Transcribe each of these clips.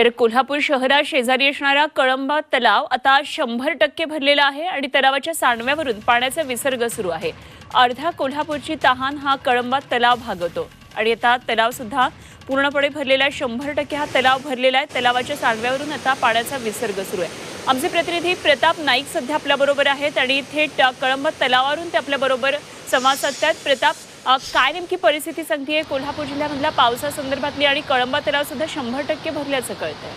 तर कोल्हापूर शहरात शेजारी असणारा कळंबा तलाव आता शंभर टक्के भरलेला आहे आणि तलावाच्या सांडव्यावरून पाण्याचा विसर्ग सुरू आहे. अर्धा कोल्हापूरची तहान हा कळंबा तलाव भागवतो आणि आता तलाव सुद्धा पूर्णपणे भरलेला आहे. शंभर टक्के हा तलाव भरलेला आहे. तलावाच्या सांडव्यावरून आता पाण्याचा विसर्ग सुरू आहे. आमचे प्रतिनिधी प्रताप नाईक सध्या आपल्याबरोबर आहेत आणि थेट कळंब तलावावरून ते आपल्याबरोबर संवाद साधतात प्रताप काय नेमकी परिस्थिती सांगतेय कोल्हापूर जिल्ह्यामधल्या पावसासंदर्भातली आणि कळंबा तलाव सुद्धा शंभर टक्के भरल्याचं कळतंय.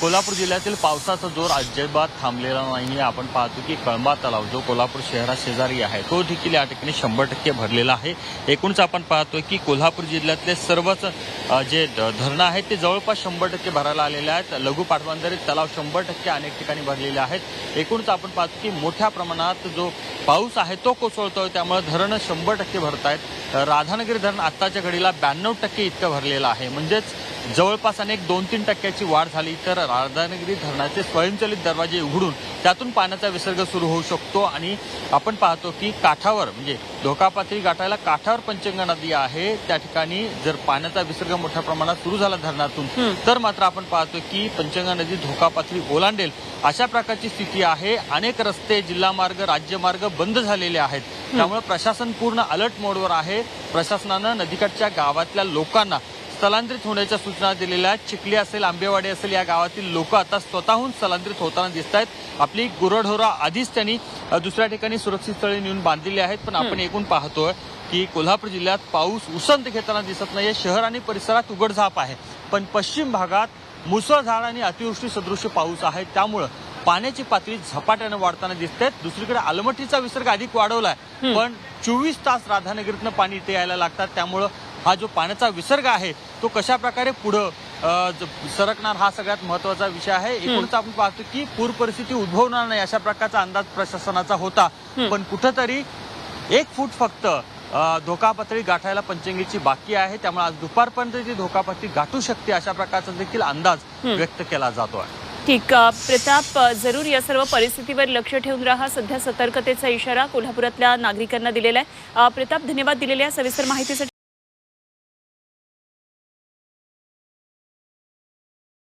कोल्हापूर जिल्ह्यातील पावसाचा जोर अजिबात थांबलेला नाही आपण पाहतो की कळंबा तलाव जो कोल्हापूर शहरात शेजारी आहे तो देखील या ठिकाणी शंभर टक्के भरलेला आहे. एकूणच आपण पाहतोय की कोल्हापूर जिल्ह्यातले सर्वच जे धरणं आहेत ते जवळपास शंभर टक्के भरायला आलेले आहेत. लघु पाटबंधारे तलाव शंभर टक्के अनेक ठिकाणी भरलेले आहेत. एकूणच आपण पाहतो की मोठ्या प्रमाणात जो पाऊस आहे तो कोसळतोय. त्यामुळे धरणं शंभर टक्के भरत आहेत राधानगरी धरण आत्ताच्या घडीला ब्याण्णव टक्के इतकं भरलेलं आहे. म्हणजेच जवळपास अनेक दोन तीन टक्क्याची वाढ झाली. तर राधानगरी धरणाचे स्वयंचलित दरवाजे उघडून त्यातून पाण्याचा विसर्ग सुरू होऊ शकतो. आणि आपण पाहतो की काठावर म्हणजे धोकापातळी गाठायला काठावर पंचगंगा नदी आहे. त्या ठिकाणी जर पाण्याचा विसर्ग मोठ्या प्रमाणात सुरू झाला धरणातून तर मात्र आपण पाहतो की पंचगंगा नदी धोकापातळी ओलांडेल. अशा प्रकारची स्थिती आहे. अनेक रस्ते जिल्हा मार्ग राज्यमार्ग बंद झालेले आहेत. त्यामुळे प्रशासन पूर्ण अलर्ट मोडवर आहे. प्रशासनानं नदीकाठच्या गावातल्या लोकांना स्थलांतरित होण्याच्या सूचना दिलेल्या आहेत. चिखली असेल आंबेवाडी असेल या गावातील लोक आता स्वतःहून स्थलांतरित होताना दिसत आहेत. आपली गुरढोरा आधीच त्यांनी दुसऱ्या ठिकाणी सुरक्षित स्थळी नेऊन बांधलेली आहेत. पण आपण एकूण पाहतोय की कोल्हापूर जिल्ह्यात पाऊस उसंत घेताना दिसत नाहीये. शहर आणि परिसरात उघडझाप आहे. पण पश्चिम भागात मुसळधार आणि अतिवृष्टी सदृश्य पाऊस आहे. त्यामुळं पाण्याची पातळी झपाट्यानं वाढताना दिसते दुसरीकडे अलमटीचा विसर्ग अधिक वाढवलाय. पण चोवीस तास राधानगरीतनं पाणी इथे यायला लागतात. त्यामुळं हा जो पाण्याचा विसर्ग आहे तो कशा प्रकारे पुढं ज- सरकणार हा सगळ्यात महत्त्वाचा विषय आहे. एकूणच आपण पाहतो की पूर परिस्थिती उद्भवणार नाही अशा प्रकारचा अंदाज प्रशासनाचा होता. पण कुठंतरी एक फूट फक्त धोका पातळी गाठायला पंचंगीची बाकी आहे. त्यामुळे आज दुपारपर्यंत ती धोका पातळी गाठू शकते अशा प्रकारचा देखील अंदाज व्यक्त केला जातो आहे. ठीक प्रताप जरूर या सर्व परिस्थितीवर लक्ष ठेवून राहा. सध्या सतर्कतेचा इशारा कोल्हापुरातल्या नागरिकांना दिलेला आहे. प्रताप धन्यवाद दिलेल्या सविस्तर माहितीसाठी.